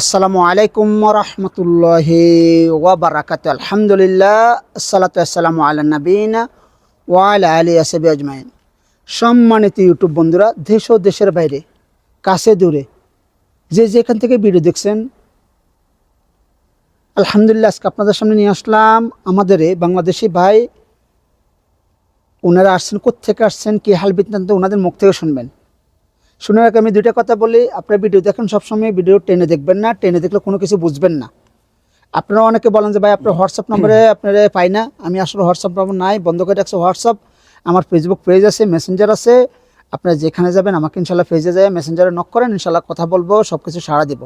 আসসালামু আলাইকুম রহমতুল্লাহি ওয়াবারাকাত আলহামদুলিল্লাহ, আসসালাতু আসসালামু আলা নবীনা ওয়ালা আলী আসাবি আজমাইন। সম্মানিত ইউটিউব বন্ধুরা, দেশ ও দেশের বাইরে, কাছে দূরে, যে যেখান থেকে ভিডিও দেখছেন, আলহামদুলিল্লাহ, আজকে আপনাদের সামনে নিয়ে আসলাম আমাদের বাংলাদেশি ভাই। ওনারা আসছেন কোথেকে আসছেন, কী হাল বৃত্তান্ত, ওনাদের মুখ থেকে শুনবেন। শোনার আগে আমি দুইটা কথা বলি। আপনার ভিডিও দেখেন সবসময় ভিডিও টেনে দেখবেন না, টেনে দেখলে কোনো কিছু বুঝবেন না। আপনারা অনেকে বলেন যে, ভাই, আপনার হোয়াটসঅ্যাপ নম্বরে আপনারা পাই না। আমি আসলে হোয়াটসঅ্যাপ নম্বর নাই, বন্ধ করে রাখছি হোয়াটসঅ্যাপ আমার ফেসবুক পেজ আছে মেসেঞ্জার আছে। আপনারা যেখানে যাবেন, আমাকে ইনশাল্লাহ পেজে যায় মেসেঞ্জারে নক করেন, ইনশাল্লাহ কথা বলব সব কিছু সাড়া দিব।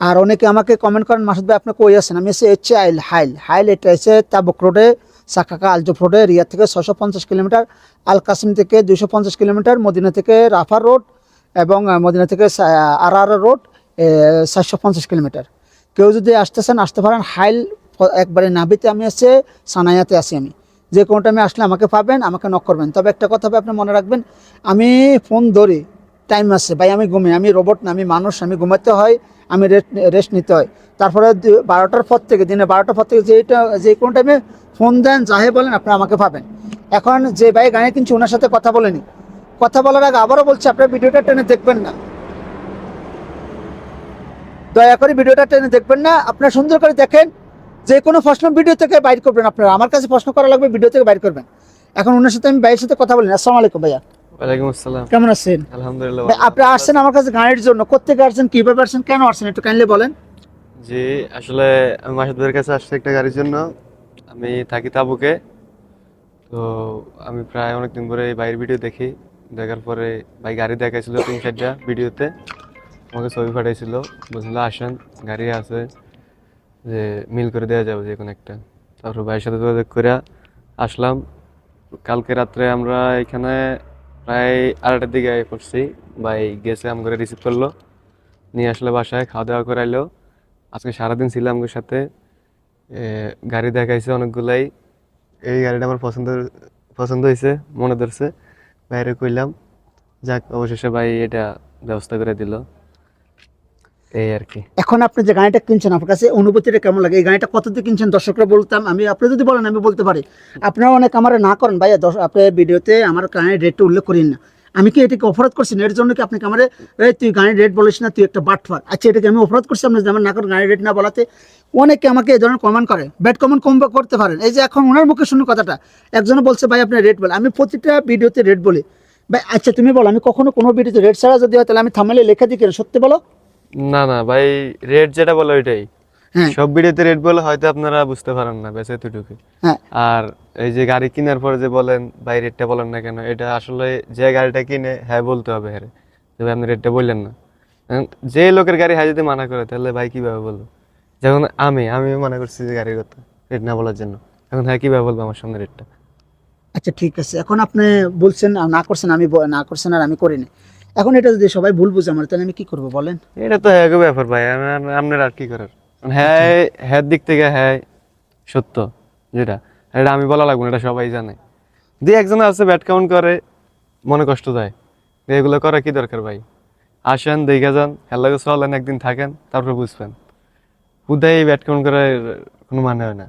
আর অনেকে আমাকে কমেন্ট করেন, মাসুদ ভাই, আপনি কই আছেন? আমি এসে হচ্ছে আইল হাইল হাইল এটা এসে তাবুক রোডে সাকাকা আলজফ রোডে রিয়াদ থেকে ছশো পঞ্চাশ কিলোমিটার আল কাসিম থেকে দুশো পঞ্চাশ কিলোমিটার, মদিনা থেকে রাফার রোড এবং মদিনা থেকে আর আর রোড চারশো পঞ্চাশ কিলোমিটার। কেউ যদি আসতেছেন, আসতে পারেন হাইল একবারে নাবিতে আমি আছে, সানাইয়াতে আছি আমি। যে কোনো টাইমে আসলে আমাকে পাবেন, আমাকে নক করবেন। তবে একটা কথা আপনি মনে রাখবেন, আমি ফোন ধরি টাইম আছে, ভাই, আমি ঘুমি আমি রোবট না, আমি মানুষ, আমি ঘুমাতে হয় আমি রেস্ট রেস্ট নিতে হয়। তারপরে বারোটার পর থেকে দিনে বারোটার পর থেকে যেটা যে কোনো টাইমে ফোন দেন, যাহে বলেন, আপনি আমাকে পাবেন। এখন যে ভাই গানে কিনছি ওনার সাথে কথা বলেনি। কথা বলার আগে আবারও বলছি, আপনার ভিডিওটা টেনে দেখবেন না। দয়া করে ভিডিওটা টেনে দেখবেন না। আপনারা সুন্দর করে দেখেন, যে কোনো প্রশ্ন ভিডিও থেকে বাইর করবেন আপনারা। আমার কাছে প্রশ্ন করা লাগবে ভিডিও থেকে বাইর করবেন। এখন ওনার সাথে আমি ভাইয়ের সাথে কথা বলি। আসসালামু আলাইকুম ভাইয়া। ওয়ালাইকুম আসসালাম। কেমন আছেন? আলহামদুলিল্লাহ আপনি আসছেন আমার কাছে গাড়ির জন্য। কোথেকে আসছেন কীভাবে আসছেন কেন আসছেন একটু কাইন্ডলি বলেন। জি আসলে আমি মাসুদ ভাইয়ের কাছে আসছি একটা গাড়ির জন্য। আমি থাকি তাবুকে। তো আমি প্রায় অনেকদিন ধরে এই বাইরের ভিডিও দেখি। দেখার পরে ভাই গাড়ি দেখাইছিল তিন চারটা ভিডিওতে আমাকে ছবি পাঠাইছিল। বলছিল আসেন গাড়ি আছে যে মিল করে দেওয়া যাবে যে কোনো একটা। তারপর ভাইয়ের সাথে যোগাযোগ করে আসলাম। কালকে রাত্রে আমরা এখানে প্রায় আড়াইটার দিকে করছি। ভাই গেছে, আমাকে রিসিভ করল। নিয়ে আসলে বাসায়, খাওয়া দাওয়া করাইলো। আজকে সারাদিন ছিলাম আমাদের সাথে। গাড়ি দেখাইছে অনেকগুলাই। এই গাড়িটা আমার পছন্দ পছন্দ হয়েছে মনে ধরছে। বাইরে কইলাম, যাক, অবশেষে ভাই এটা ব্যবস্থা করে দিল। এই আর কি। এখন আপনি যে গাড়িটা কিনছেন, আপনার কাছে অনুভূতিটা কেমন লাগে? এই গাড়িটা কত দিয়ে কিনছেন? দর্শকরা বলতাম, আমি, আপনি যদি বলেন, আমি বলতে পারি। আপনারা অনেক আমার না করেন, ভাইয়া দশ আপনার ভিডিওতে আমার গাড়ির রেটটা উল্লেখ করেন না। আমি কি এটাকে অপরাধ করছি? না এর জন্য কি আপনাকে আমার তুই গাড়ির রেট বলিস না, তুই একটা বাটফার। আচ্ছা এটাকে আমি অপরাধ করছি আপনার যেমন না করেন, গাড়ির রেট না বলাতে। অনেকে আমাকে এই ধরনের কমেন্ট করে। ব্যাড কমেন্ট কম করতে পারেন। এই যে এখন ওনার মুখে শুনুন কথাটা। একজনে বলছে, ভাই আপনার রেট বলে আমি প্রতিটা ভিডিওতে রেট বলি। ভাই আচ্ছা তুমি বলো, আমি কখনো কোনো ভিডিওতে রেট ছাড়া যদি হয়, তাহলে আমি থামেলে লেখা দিই কেন? সত্যি বলো? না না ভাই রেট যেটা বলে ওইটাই। হ্যাঁ। সব ভিডিওতে রেট বলে হয়তো আপনারা বুঝতে পারেন না বেশ এতটুকু হ্যাঁ। আর এই যে গাড়ি কেনার পরে যে বলেন ভাই রেটটা বলেন না কেন? এটা আসলে যে গাড়িটা কিনে হ্যাঁ বলতে হবে হ্যাঁ যে ভাই আপনি রেটটা বললেন না। যে লোকের গাড়ি হ্যাঁ যদি মানা করে তাহলে ভাই কীভাবে বলব? যেমন আমি আমি মানা করছি যে গাড়ির কথা রেট না বলার জন্য। এখন হ্যাঁ কীভাবে বলব আমার সামনে রেটটা আচ্ছা ঠিক আছে। এখন আপনি বলছেন না করছেন আমি না করছেন আর আমি করিনি। এখন এটা যদি সবাই ভুল বুঝে আমার তাহলে আমি কি করব বলেন? এটা তো হ্যাঁ ব্যাপার ভাই আপনার আর কি করার? হ্যাঁ হ্যাঁ দিক থেকে হ্যাঁ সত্য যেটা। এটা আমি বলা লাগবে না এটা সবাই জানে। দিয়ে একজন আছে ব্যাট কাউন্ট করে মনে কষ্ট দেয়। এগুলো করা কি দরকার ভাই? আসেন দেখে যান হেলাকে চলেন একদিন থাকেন তারপর বুঝবেন। হুদাই ব্যাট কাউন্ট করার কোনো মানে হয় না।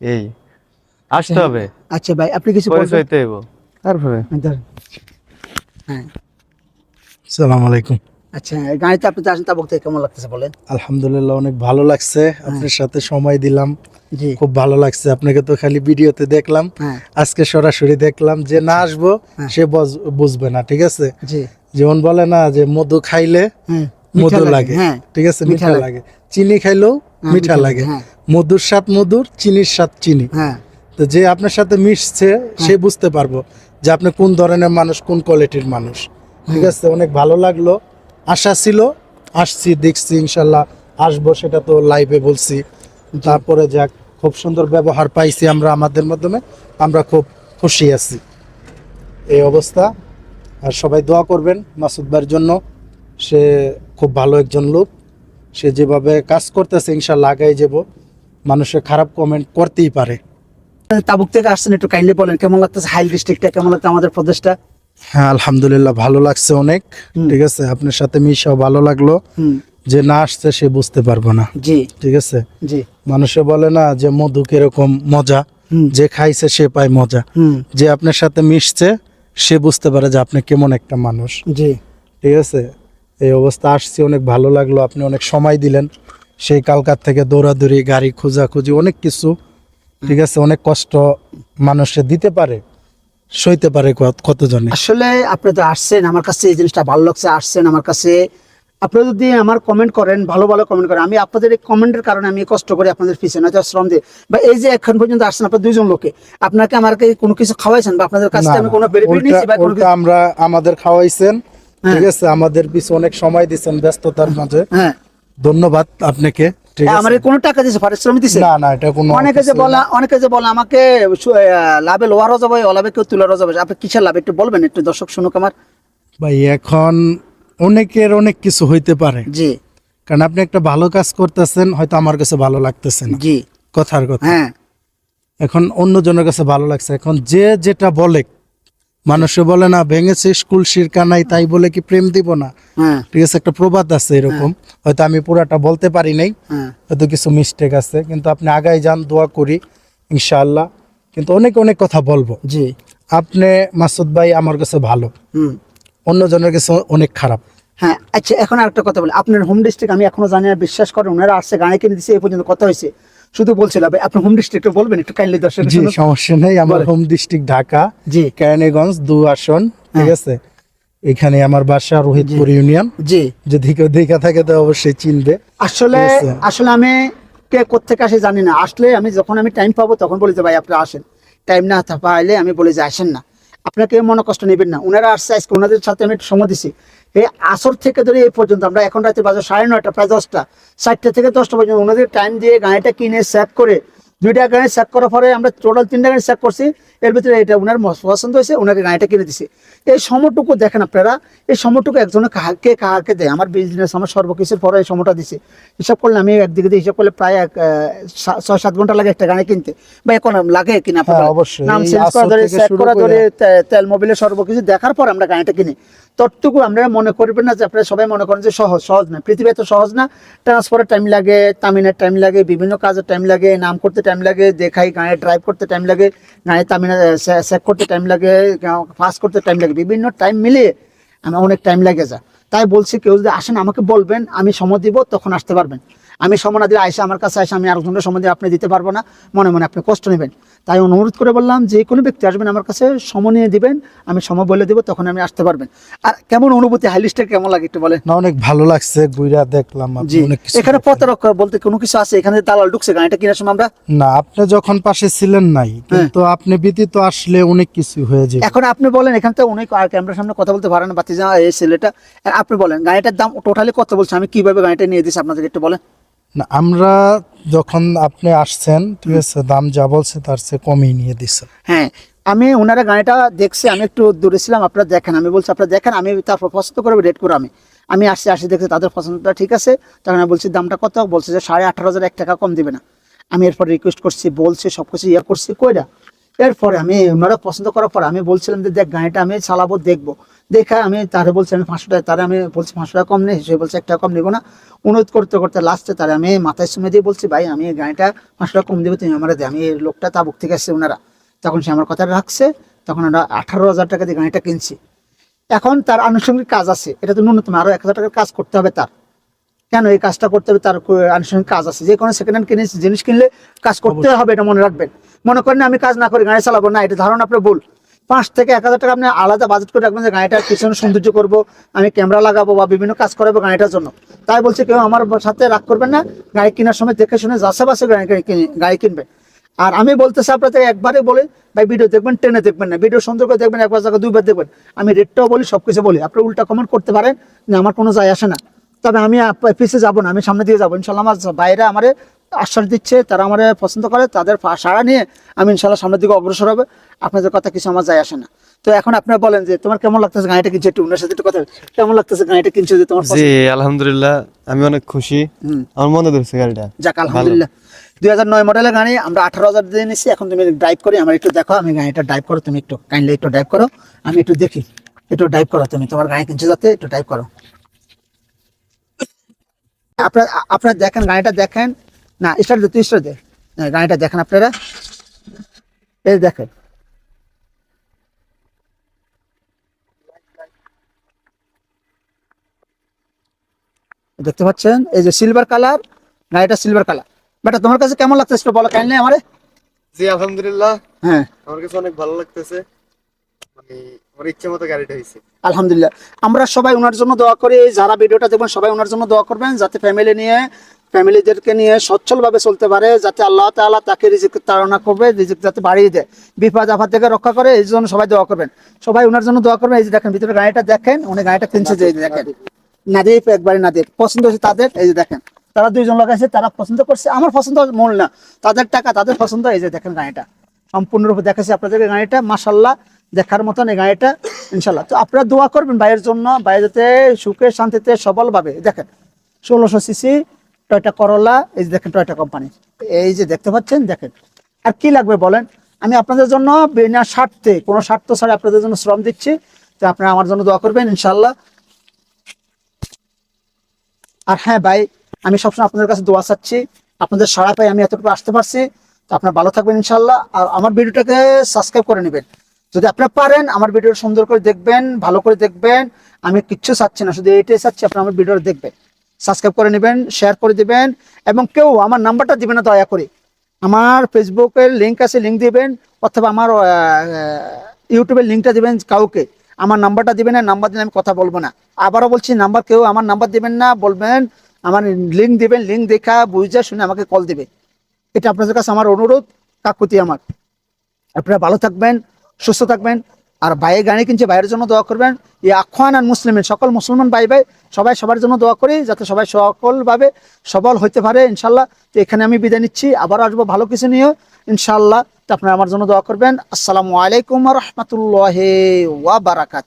এই আসতে হবে। আচ্ছা ভাই আপনি কিছু পরিচয় এবো। তারপরে? হ্যাঁ সালাম আলাইকুম। আচ্ছা গাড়িতে আপনি আসেন তা বলতে কেমন লাগতেছে বলেন? আলহামদুলিল্লাহ অনেক ভালো লাগছে। আপনার সাথে সময় দিলাম। খুব ভালো লাগছে। আপনাকে তো খালি ভিডিওতে দেখলাম। হ্যাঁ। আজকে সরাসরি দেখলাম যে না আসব সে বুঝবে না ঠিক আছে? যেমন বলে না যে মধু খাইলে হ্যাঁ মধু লাগে হ্যাঁ ঠিক আছে? মিঠা লাগে। চিনি খাইলেও হ্যাঁ, মিঠা লাগে হ্যাঁ। মধুর স্বাদ মধুর চিনির স্বাদ চিনি। হ্যাঁ। তো যে আপনার সাথে মিশছে সে বুঝতে পারব যে আপনি কোন ধরনের মানুষ কোন কোয়ালিটির মানুষ। ঠিক আছে, অনেক ভালো লাগল। আশা ছিল, আসছি, দেখছি, ইনশাল্লাহ আসব, সেটা তো লাইভে বলছি। তারপরে যাক, খুব সুন্দর ব্যবহার পাইছি আমরা আমাদের মাধ্যমে, আমরা খুব খুশি আছি। এই অবস্থা। আর সবাই দোয়া করবেন মাসুদ ভাইয়ের জন্য। সে খুব ভালো একজন লোক। সে যেভাবে কাজ করতেছে, ইনশাল্লাহ আগাই যাব। মানুষের খারাপ কমেন্ট করতেই পারে। তাবুক থেকে আসছেন, একটু কাইন্ডলি বলেন, কেমন লাগতেছে? হাইল ডিস্ট্রিক্টটা কেমন লাগছে আমাদের প্রদেশটা? হ্যাঁ আলহামদুলিল্লাহ ভালো লাগছে অনেক। ঠিক আছে? আপনার সাথে মিশাও ভালো লাগল। যে না আসছে সে বুঝতে পারব না। জি। ঠিক আছে? জি। মানুষে বলে না যে মধু কীরকম মজা? যে খাইছে সে পায় মজা। যে আপনার সাথে মিশছে সে বুঝতে পারে যে আপনি কেমন একটা মানুষ। জি। ঠিক আছে? এই অবস্থা আসছি অনেক ভালো লাগল। আপনি অনেক সময় দিলেন। সেই কালকার থেকে দৌড়াদৌড়ি গাড়ি খোঁজাখুঁজি অনেক কিছু। ঠিক আছে? অনেক কষ্ট মানুষে দিতে পারে। সইতে পারে কত- কতজনে? আসলে আপনি তো আসছেন আমার কাছে এই জিনিসটা ভালো লাগছে আসছেন আমার কাছে। আপনারা যদি আমার কমেন্ট করেন ভালো ভালো কমেন্ট করেন আমি আপনাদের এই কমেন্টের কারণে আমি কষ্ট করি আপনাদের পিছনে হয়তো শ্রম দিয়ে। বা এই যে এখন পর্যন্ত আসছেন আপনার দুইজন লোকে আপনাকে আমাকে কোনো কিছু খাওয়াইছেন বা আপনাদের কাছে আমি কোনো বেনিফিট নিয়েছি বা কোনো আমরা আমাদের খাওয়াইছেন হ্যাঁ। ঠিক আছে? আমাদের পিছু অনেক সময় দিচ্ছেন ব্যস্ততার মাঝে। হ্যাঁ। ধন্যবাদ আপনাকে। আমার কোনো টাকা দিয়েছে পারিশ্রমিক দিছে? না না এটা কোনো অনেকে যে বলা অনেকে যে বলে আমাকে লাভে লোহারও যাবে অলাভে কেউ তুলারও যাবে আপনি কিসের লাভ? একটু বলবেন একটু দর্শক শুনুক আমার। ভাই এখন অনেকের অনেক কিছু হইতে পারে। জি। কারণ আপনি একটা ভালো কাজ করতেছেন হয়তো আমার কাছে ভালো লাগতেছে না। জি। কথার কথা। হ্যাঁ। এখন অন্য জনের কাছে ভালো লাগছে। এখন যে যেটা বলে মানুষে বলে না ভেঙেছে স্কুল শিরকা নাই তাই বলে কি প্রেম দিব না? হ্যাঁ। ঠিক আছে একটা প্রবাদ আছে এরকম। হয়তো আমি পুরাটা বলতে পারি নাই। হ্যাঁ। হয়তো কিছু মিস্টেক আছে কিন্তু আপনি আগাই যান দোয়া করি ইনশাআল্লাহ। কিন্তু অনেক অনেক কথা বলব। জি। আপনি মাসুদ ভাই আমার কাছে ভালো। হুম। অন্য জনের কাছে অনেক খারাপ। হ্যাঁ আচ্ছা এখন আরেকটা কথা বলি। আপনার হোম ডিস্ট্রিক্ট আমি এখনও জানি না বিশ্বাস করেন ওনারা আসছে গাড়ি কিনে দিচ্ছে এই পর্যন্ত কথা হয়েছে। শুধু বলছিল ভাই আপনার হোম ডিস্ট্রিক্ট বলবেন একটু কাইন্ডলি দর্শক জি সমস্যা নেই আমার হোম ডিস্ট্রিক্ট ঢাকা জি। কেরানীগঞ্জ দু আসন ঠিক হ্যাঁ। আছে? এখানে আমার বাসা রোহিতপুর ইউনিয়ন। জি। যদি কেউ দেখা থাকে তো অবশ্যই চিনবে। আসলে আসলে আমি কে কোথেকে আসে জানি না। আসলে আমি যখন আমি টাইম পাবো তখন বলি যে ভাই আপনি আসেন। টাইম না পাইলে আমি বলি যে আসেন না। আপনাকে মনে কষ্ট নেবেন না। ওনারা আসছে, আজকে ওনাদের সাথে আমি একটু সময় দিছি। এই আসর থেকে ধরে এই পর্যন্ত আমরা এখন রাতে বাজার সাড়ে নয়টা, প্রায় দশটা। চারটে থেকে দশটা পর্যন্ত ওনাদের টাইম দিয়ে গাড়িটা কিনে সেট করে দুইটা গাড়ি সেট করার পরে আমরা টোটাল তিনটা গাড়ি সেট করছি। এর ভিতরে এটা ওনার পছন্দ হয়েছে ওনাকে গাড়িটা কিনে দিছি। এই সময়টুকু দেখেন আপনারা এই সময়টুকু একজনে কাহাকে কাহাকে দেয়? আমার বিজনেস আমার সর্বকিছুর পরে এই সময়টা দিছে। হিসাব করলে আমি একদিকে দিয়ে হিসাব করলে প্রায় এক ছয় সাত ঘণ্টা লাগে একটা গাড়ি কিনতে। বা এখন লাগে কিনা হ্যাঁ? অবশ্যই। নাম চেঞ্জ করা ধরে শুরু করা ধরে তেল মোবিলের সর্বকিছু দেখার পর আমরা গাড়িটা কিনি। ততটুকু আপনারা মনে করবেন না যে আপনারা সবাই মনে করেন যে সহজ সহজ না। পৃথিবী এত সহজ না। ট্রান্সফারের টাইম লাগে তামিনের টাইম লাগে বিভিন্ন কাজের টাইম লাগে নাম করতে টাইম লাগে দেখাই গানে ড্রাইভ করতে টাইম লাগে গানে তামিনা শেক করতে টাইম লাগে ফাস্ট করতে টাইম লাগে, বিভিন্ন টাইম মিলিয়ে আমার অনেক টাইম লাগে যা। তাই বলছি কেউ যদি আসেন, আমাকে বলবেন, আমি সময় দিব, তখন আসতে পারবেন। আমি সময় না দিলে আইসা আমার কাছে আসে আমি আরেকজনের সময় দিয়ে আপনি দিতে পারব না। মনে মনে আপনি কষ্ট নেবেন। তাই অনুরোধ করে বললাম যে কোনো ব্যক্তি আসবেন আমার কাছে সময় নিয়ে দিবেন আমি সময় বলে দিব তখন আমি আসতে পারবেন। আর কেমন অনুভূতি হাইলিস্টের কেমন লাগে একটু বলেন? না অনেক ভালো লাগছে গুইরা দেখলাম আপনি জি এখানে। প্রতারক বলতে কোনো কিছু আছে? এখানে দালাল ঢুকছে গাড়িটা কেনার সময় আমরা না আপনি যখন পাশে ছিলেন নাই কিন্তু আপনি ব্যতীত আসলে অনেক কিছু হয়ে যায় এখন আপনি বলেন এখান থেকে অনেক আর ক্যামেরার সামনে কথা বলতে পারেন বাতি যা এই ছেলেটা। আপনি বলেন গাড়িটার দাম টোটালি কত বলছে? আমি কীভাবে গাড়িটা নিয়ে দিচ্ছি আপনাদেরকে একটু বলেন। না আমরা যখন আপনি আসছেন, ঠিক আছে, দাম যা বলছে তার চেয়ে কমই নিয়ে দিছে। হ্যাঁ আমি ওনারা গাড়িটা দেখছি, আমি একটু দূরে ছিলাম, আপনারা দেখেন, আমি বলছি, আপনারা দেখেন, আমি তারপর পছন্দ করব রেট করে আমি। আমি আসছি, আসি, দেখছি তাদের পছন্দটা ঠিক আছে। তখন আমি বলছি, দামটা কত? বলছে যে, সাড়ে আঠারো হাজার, এক টাকা কম দিবে না। আমি এরপর রিকোয়েস্ট করছি, বলছি সব কিছু ইয়ে করছি, কইরা। এরপরে আমি ওনারা পছন্দ করার পর আমি বলছিলাম যে, দেখ, গাড়িটা আমি চালাবো, দেখব। দেখা আমি তারে বলছি আমি পাঁচশো টাকা তারে আমি বলছি পাঁচশো টাকা কম নেই সে বলছে এক টাকা কম নেব না। অনুরোধ করতে করতে লাস্টে তারে আমি মাথায় সময় দিয়ে বলছি ভাই আমি এই গাড়িটা পাঁচশো টাকা কম দেবো তুমি আমার আমি এই লোকটা তাবুক থেকে আসছে ওনারা। তখন সে আমার কথা রাখছে তখন আমরা আঠারো হাজার টাকা দিয়ে গাড়িটা কিনছি। এখন তার আনুষঙ্গিক কাজ আছে এটা তো ন্যূনতম আরও এক হাজার টাকার কাজ করতে হবে তার। কেন এই কাজটা করতে হবে? তার আনুষঙ্গিক কাজ আছে যে কোনো সেকেন্ড হ্যান্ড কিনে জিনিস কিনলে কাজ করতে হবে এটা মনে রাখবেন। মনে করেন আমি কাজ না করে গাড়ি চালাবো না এটা ধারণা আপনার ভুল। পাঁচ থেকে এক হাজার টাকা আপনি আলাদা বাজেট করে রাখবেন যে গাড়িটার পিছনে সৌন্দর্য করব, আমি ক্যামেরা লাগাবো বা বিভিন্ন কাজ করাবো গাড়িটার জন্য। তাই বলছে কেউ আমার সাথে রাগ করবেন না, গাড়ি কেনার সময় দেখে শুনে যাচ্ছে বাসে গাড়ি গাড়ি কিনে- কিনবে। আর আমি বলতেছি আপনাদের একবারে বলে, ভাই ভিডিও দেখবেন, টেনে দেখবেন না। ভিডিও সুন্দর করে দেখবেন, একবার জায়গায় দুইবার দেখবেন। আমি রেটটাও বলি সব কিছু বলি। আপনি উল্টা কমেন্ট করতে পারেন যে আমার কোনো যায় আসে না। তবে আমি আপ- পিছে যাব না, আমি সামনে দিয়ে যাব। ইনশাল্লাহ আমার বাইরে আমার আশ্বাস দিচ্ছে, তারা আমার পছন্দ করে, তাদের সাড়া নিয়ে আমি ইনশাল্লাহ সামনের দিকে অগ্রসর হবে। আপনাদের কথা কিছু আমার যায় আসে না? তো এখন আপনারা বলেন যে তোমার কেমন লাগতেছে গাড়িটা কিনছে? একটু ওনার সাথে একটু কথা কেমন লাগতেছে গাড়িটা কিনছে যে তোমার জি? আলহামদুলিল্লাহ আমি অনেক খুশি। আমার মনে ধরছে গাড়িটা। যাক আলহামদুলিল্লাহ। দুই হাজার নয় মডেলের গাড়ি আমরা আঠারো হাজার দিয়ে নিচ্ছি এখন তুমি ড্রাইভ করি আমার একটু দেখো আমি গাড়িটা ড্রাইভ করো তুমি একটু কাইন্ডলি একটু ড্রাইভ করো আমি একটু দেখি একটু ড্রাইভ করো তুমি তোমার গাড়ি কিনছো যাতে একটু ড্রাইভ করো। আপনার আপনারা দেখেন গাড়িটা দেখেন না স্টার্ট দে তুই স্টার্ট দে হ্যাঁ, গাড়িটা দেখেন আপনারা। এই দেখেন। দেখতে পাচ্ছেন? এই যে সিলভার কালার গাড়িটা সিলভার কালার বেটা তোমার কাছে কেমন লাগতেছিল বলো নেই আমারে? জি আলহামদুলিল্লাহ। হ্যাঁ। আমার কাছে অনেক ভালো লাগতেছে। মানে আমার ইচ্ছে মতো গাড়িটা হয়েছে আলহামদুলিল্লাহ। আমরা সবাই ওনার জন্য দোয়া করি যারা ভিডিওটা দেখবেন সবাই ওনার জন্য দোয়া করবেন যাতে ফ্যামিলি নিয়ে ফ্যামিলিদেরকে নিয়ে সচ্ছলভাবে চলতে পারে যাতে আল্লাহ তাকে রিজিক তাড়না করবে রিজিক যাতে বাড়িয়ে দেয়। বিপদ থেকে রক্ষা করে এই জন্য সবাই দোয়া করবেন। সবাই ওনার জন্য দোয়া করবেন। এই যে দেখেন ভিতরে গাড়িটা দেখেন উনি গাড়িটা কিনছে যে দেখেন। নাদিপ একবারে নাদিপ পছন্দ হয়েছে তাদের, এই যে দেখেন। তারা দুইজন লোক আছে, তারা পছন্দ করছে। আমার পছন্দ মূল না। তাদের টাকা, তাদের পছন্দ, এই যে দেখেন গাড়িটা। সম্পূর্ণরূপে দেখাচ্ছি আপনাদেরকে গাড়িটা। মাসাল্লাহ দেখার মতন এই গাড়িটা ইনশাল্লাহ তো আপনারা দোয়া করবেন ভাইয়ের জন্য। ভাই যাতে সুখে, শান্তিতে, সবলভাবে দেখেন, ষোলোশো সিসি টয়টা করলা, এই যে দেখেন টয়টা কোম্পানি। এই যে দেখতে পাচ্ছেন, দেখেন। আর কি লাগবে বলেন? আমি আপনাদের জন্য বিনা স্বার্থে, কোনো স্বার্থ ছাড়া আপনাদের জন্য শ্রম দিচ্ছি। তো আপনারা আমার জন্য দোয়া করবেন ইনশাল্লাহ আর হ্যাঁ ভাই, আমি সবসময় আপনাদের কাছে দোয়া চাচ্ছি। আপনাদের সাড়া পাই আমি এতটুকু আসতে পারছি। তো আপনারা ভালো থাকবেন ইনশাল্লাহ। আর আমার ভিডিওটাকে সাবস্ক্রাইব করে নেবেন। যদি আপনারা পারেন আমার ভিডিও সুন্দর করে দেখবেন, ভালো করে দেখবেন। আমি কিচ্ছু চাচ্ছি না, শুধু এইটাই চাচ্ছি আপনারা আমার ভিডিও দেখবেন। সাবস্ক্রাইব করে নেবেন শেয়ার করে দিবেন। এবং কেউ আমার নাম্বারটা দিবেন না, দয়া করে। আমার ফেসবুকের লিঙ্ক আছে লিঙ্ক দিবেন। অথবা আমার ইউটিউবের লিঙ্কটা দিবেন কাউকে। আমার নাম্বারটা দিবেন না, নাম্বার দিলে আমি কথা বলব না। আবারও বলছি, নাম্বার কেউ আমার নাম্বার দিবেন না, বলবেন, আমার লিঙ্ক দিবেন লিঙ্ক দেখা, বুঝে, শুনে আমাকে কল দিবে। এটা আপনাদের কাছে আমার অনুরোধ, কাকুতি আমার। আপনারা ভালো থাকবেন, সুস্থ থাকবেন, আর ভাইয়ের গাড়ি কিনছে ভাইয়ের জন্য দোয়া করবেন। এই আখান আর মুসলিমের সকল মুসলমান ভাই ভাই, সবাই সবার জন্য দোয়া করি, যাতে সবাই সকলভাবে সবল হইতে পারে, ইনশাল্লাহ। তো এখানে আমি বিদায় নিচ্ছি আবার আসব ভালো কিছু নিয়ে ইনশাল্লাহ। তো আপনারা আমার জন্য দোয়া করবেন। আসসালামু আলাইকুম রহমতুল্লাহ ওয়া বারাকাত